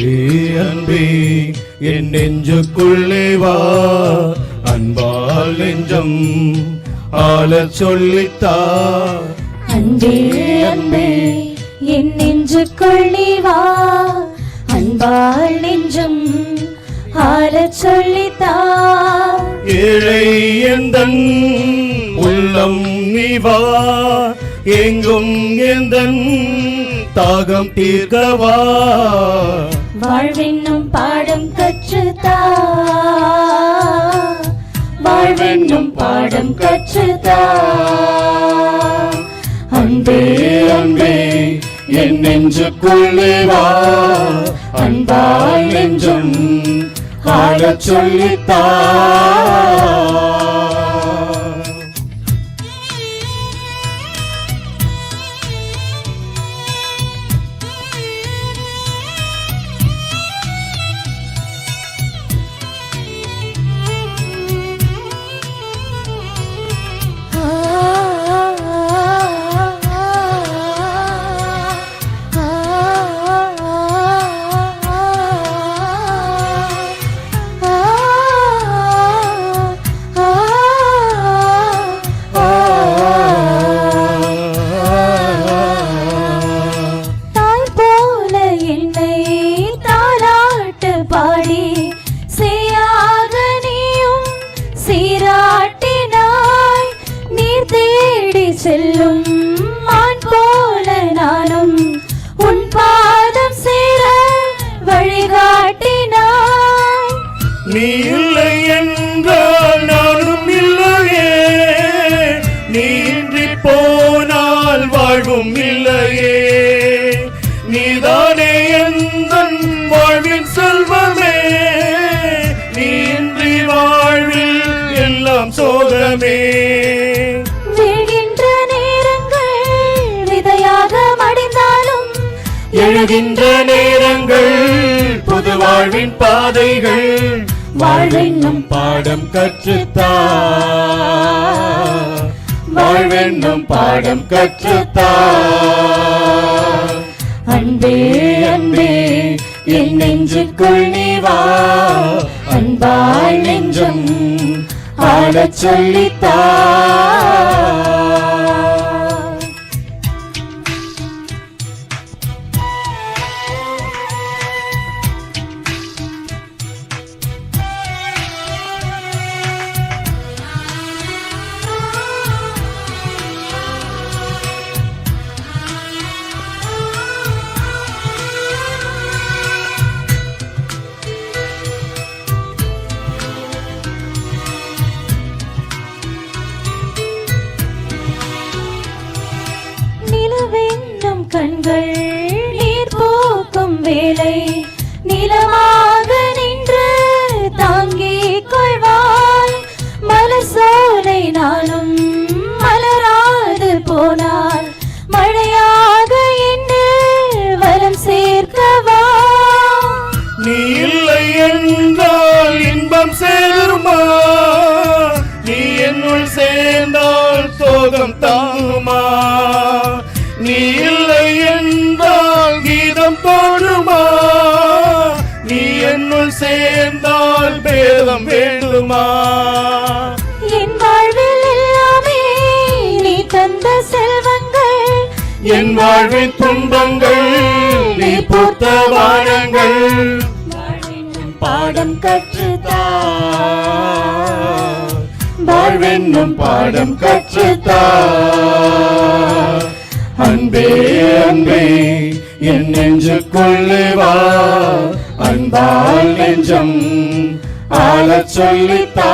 அன்பே அன்பே என் நெஞ்சுக்குள்ளே வா. அன்பால் நெஞ்சம் ஆளச் சொல்லித்தா. அன்பே அன்பே என் நெஞ்சுக்குள் நீ வா. அன்பால் நெஞ்சம் ஆளச் சொல்லித்தா. ஏழை எந்தன் உள்ளம் நீ வா. எங்கும் எந்தன் தாகம் தீர்க்கவா. வாழ்வென்னும் பாடம் கற்றுதா வாழ்வென்னும் பாடம் கற்றுதா அன்பே அன்பே என் நெஞ்சுக்குள்ளே வா. அன்பால் நெஞ்சும் ஆடச் சொல்லித்தான் செல்லும் மான் போல நானும் உன் பாதம் சேர வழிகாட்டினாய். நீ இல்லை என்றால் நானும் இல்லையே. நீ இன்றி போனால் வாழ்வும் இல்லையே. நீதானே எந்தன் வாழ்வின் செல்வமே. நீ இன்றி வாழ்வில் எல்லாம் சோதமே எழுகின்ற நேரங்கள் புது வாழ்வின் பாதைகள் வாழ்வென்னும் பாடம் கற்றுத்தா வாழ்வென்னும் பாடம் கற்றுத்தா அன்பே அன்பே என் நெஞ்சுக்குள் நீ வா. அன்பாய் நெஞ்சம் ஆளச் சொல்லித்தா. கண்கள் நீர் போக்கும் வேலை நிலமாக நின்று தாங்கிக் கொள்வாய். மலசோலை நானும் மலராது போனால் மழையாக என்று வரம் சேர்க்கவா. நீ இல்லை என்றால் இன்பம் சேருமா? நீ என்னுள் சேர்ந்தால் சோகம் தான் சேர்ந்தால் பேதம் வேண்டுமா? என் வாழ்வில் எல்லாமே நீ தந்த செல்வங்கள். என் வாழ்வின் துன்பங்கள் நீ பூத்த வானங்கள். பாடம் கற்றுத்தா. வாழ்வென்னும் பாடம் கற்றுத்தா. அன்பே அன்பே என் நெஞ்சுக்குள்ளே வா. அன்பால் நெஞ்சம் ஆளச் சொல்லித்தா.